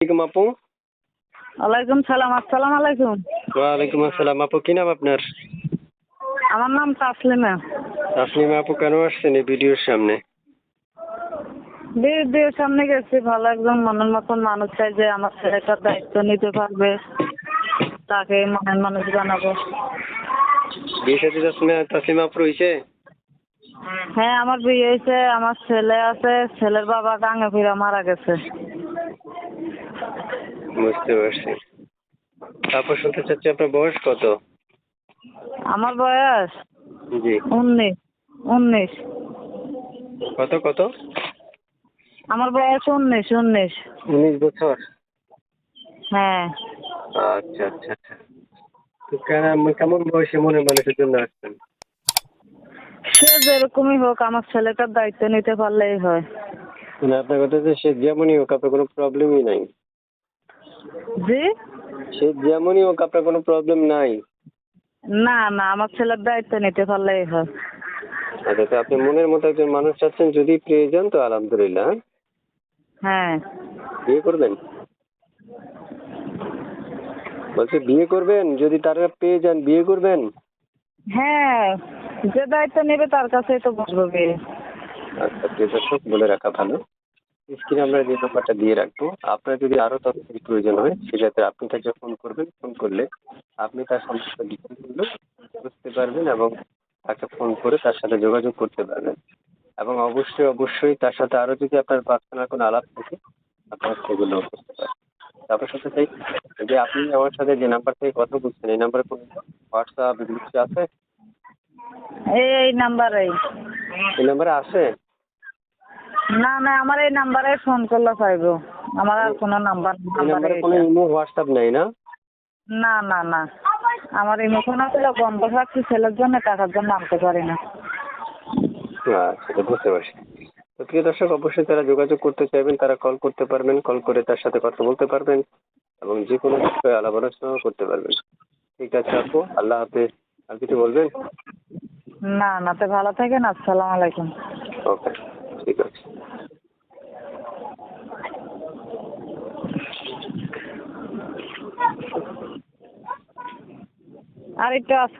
আলাইকুম আপু। ওয়ালাইকুম সালাম আসসালাম আলাইকুম। ওয়ালাইকুম আসসালাম। আপু কি নাম আপনার? আমার নাম তাসলিমা। তাসলিমা আপু কেন আসছেন এই ভিডিওর সামনে? বিয়ের সামনে গেছি ভালো একজন মনের মতন মানুষ চাই যে আমার ছেলেটার দায়িত্ব নিতে পারবে। তাকে মনের মানুষ বানাবো। বিয়ে সাথে তাসলিমা তাসলিমা আপু রয়েছে হ্যাঁ আমার বিয়ে হয়েছে আমার ছেলে আছে ছেলের বাবা গাঙ্গে ফিরা মারা গেছে। বুঝতে পারছি। তারপর শুনতে চাচ্ছি আপনার বয়স কত? আমার বয়স জি। উনিশ উনিশ। কত কত? আমার বয়স উনিশ উনিশ। উনিশ বছর? হ্যাঁ। আচ্ছা আচ্ছা আচ্ছা। তো কেন- কেমন বয়সে মনে মানুষের জন্য আসছেন? সে যেরকমই হোক আমার ছেলেটার দায়িত্ব নিতে পারলেই হয়। মানে আপনার কথা যে সে যেমনই হোক আপনার কোনো প্রবলেমই নাই। জি? সে যেমনই হোক আপনার কোনো প্রবলেম নাই। না না আমার ছেলের দায়িত্ব নিতে পারলেই হয়। আচ্ছা তো আপনি মনের মতো একজন মানুষ চাচ্ছেন যদি পেয়ে যান তো আলহামদুলিল্লাহ হ্যাঁ? হ্যাঁ। বিয়ে করবেন? বলছি বিয়ে করবেন? যদি তারা পেয়ে যান বিয়ে করবেন? হ্যাঁ যে দায়িত্ব নেবে তার কাছেই তো বসবো বিয়ে। আচ্ছা প্রিয় দর্শক বলে রাখা ভালো। স্ক্রিনে আমরা যে নাম্বারটা দিয়ে রাখব আপনার যদি আরও তথ্যের প্রয়োজন হয় সেক্ষেত্রে আপনি তাকে ফোন করবেন। ফোন করলে আপনি তার সমস্ত ডিটেলসগুলো বুঝতে পারবেন এবং তাকে ফোন করে তার সাথে যোগাযোগ করতে পারবেন। এবং অবশ্যই অবশ্যই তার সাথে আরও যদি আপনার পার্সোনাল কোনো আলাপ থাকে আপনারা সেগুলো করতে পারেন তারপর সাথে চাই যে আপনি আমার সাথে যে নাম্বার থেকে কথা বলছেন এই নাম্বারে কোনো হোয়াটসঅ্যাপ কিছু আছে? এই নাম্বারেই। এই নাম্বারে আছে? না না আমার এই নাম্বারে ফোন করলে পাইবো। আমার আর কোনো নাম্বার নাম্বারে কোনো ইমো হোয়াটসঅ্যাপ নেই না? না না না। আমার ইমোশন আসলে বন্ধ রাখছি ছেলের জন্য টাকার জন্য আনতে পারি না। আচ্ছা বুঝতে পারছি। তো প্রিয় দর্শক অবশ্যই তারা যোগাযোগ করতে চাইবেন তারা কল করতে পারবেন কল করে তার সাথে কথা বলতে পারবেন এবং যে কোনো বিষয়ে আলাপ আলোচনাও করতে পারবেন। ঠিক আছে আপু আল্লাহ হাফেজ। আর কিছু বলবেন? না না তো ভালো থাকেন আসসালামু আলাইকুম। ওকে ঠিক আছে আর আছে।